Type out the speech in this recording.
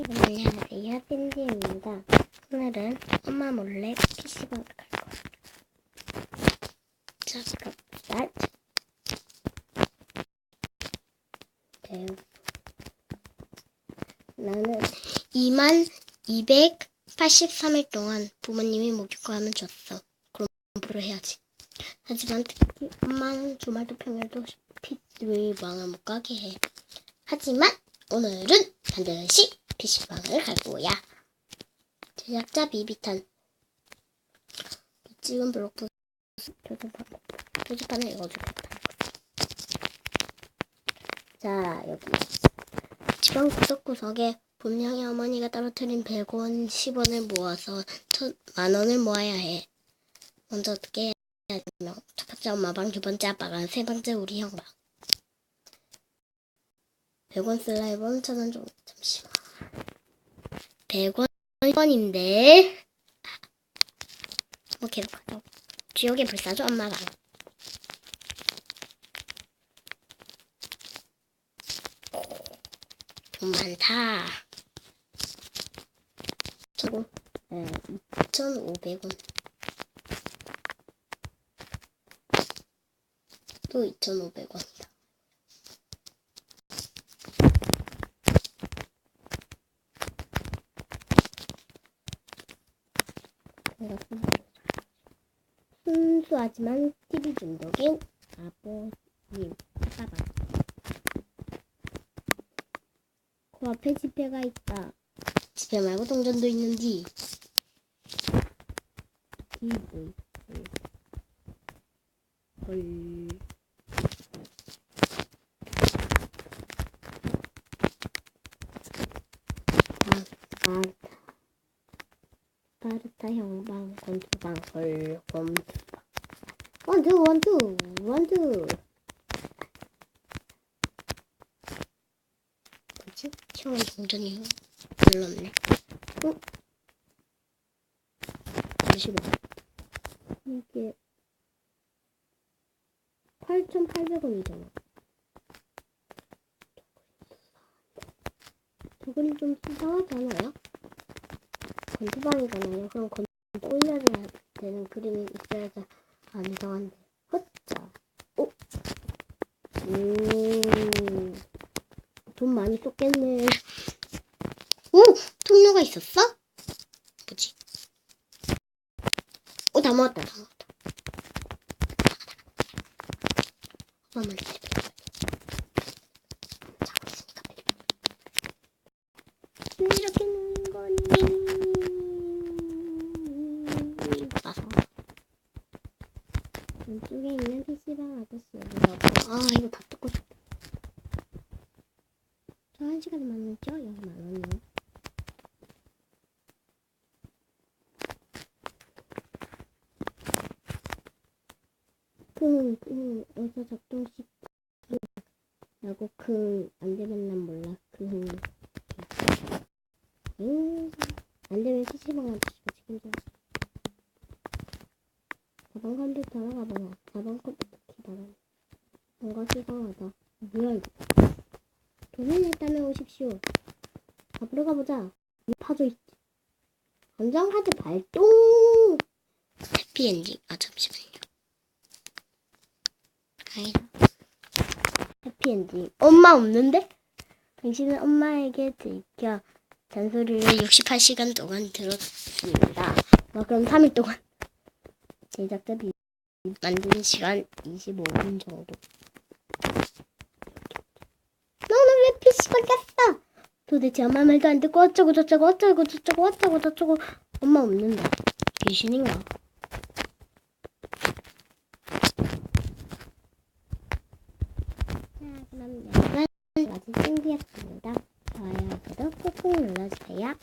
안녕하세요, 샌디입니다. 오늘은 엄마 몰래 PC방을 갈 거예요. 스타트. 네. 나는 2만 283일 동안 부모님이 목욕하면 줬어. 그럼 공부를 해야지. 하지만 특히 엄마는 주말도 평일도 PC방을 못 가게 해. 하지만 오늘은 반드시 PC방을 갈 거야. 제작자 비비탄. 지금 블록부 표지판, 표지판을 읽어주겠다. 자, 여기. 지방 구석구석에 분명히 어머니가 떨어뜨린 100원, 10원을 모아서 천, 만 원을 모아야 해. 먼저 어떻게 해야 되며, 첫 번째 엄마 방, 두 번째 아빠 방, 세 번째 우리 형 방. 100원 슬라이버는 천원 정도. 잠시만. 100원, 1원인데. 뭐 계속 가자. 지옥의 불사조 엄마가. 돈 많다. 저거, 에, 2,500원. 또 2,500원이다. 순수하지만 TV 중독인 아버님, 아빠가. 그 앞에 집회가 있다. 집회 말고 동전도. TV. 헐. 아, 아. 스파르타 형방 권투방 헐 권투방 원투 원투 원투 뭐지? 형은 동전이 불렀네 어? 잠시만 이게 8,800원이잖아 저거는 좀 수상하지 않아요? 건투방이잖아요. 그럼 건투 올려야 되는 그림이 있어야지 안 이상한데. 헛자. 오. 오. 돈 많이 썼겠네. 오! 통로가 있었어? 뭐지? 오, 다 모았다, 다 모았다. 엄마만 기다려. 자고 있으니까 빨리. 왜 이렇게 노는 거니? 봐서. 왼쪽에 있는 PC방 아저씨 여기라고. 아, 이거 다 뜯고 싶다. 저 한 시간에 만 원이죠? 여기 만 원이요. 그, 그, 어디서 작동식, 라고 그, 안 되면 난 몰라. 그, 음, 안 되면 PC방 아저씨가 책임져. 가방 컴퓨터로 가봐라. 가방 컴퓨터 키봐라. 뭔가 수상하다. 뭐야 이거? 돈을 냈다면 오십시오. 앞으로 가보자. 이 파져 있지. 감정카드 발동! 해피 엔딩. 아 잠시만요. 아니다. 해피 엔딩. 엄마 없는데? 당신은 엄마에게 들켜 잔소리를 68시간 동안 들었습니다. 뭐 그럼 3일 동안. 제작자 비 만드는 시간 25분 정도. 너는 왜 PC방 갔어? 도대체 엄마 말도 안 듣고 어쩌고 저쩌고 어쩌고 저쩌고 어쩌고 저쩌고 엄마 없는데 귀신인가? 자 그럼 여기까지 샌디였습니다. 좋아요 구독 꾹꾹 눌러주세요.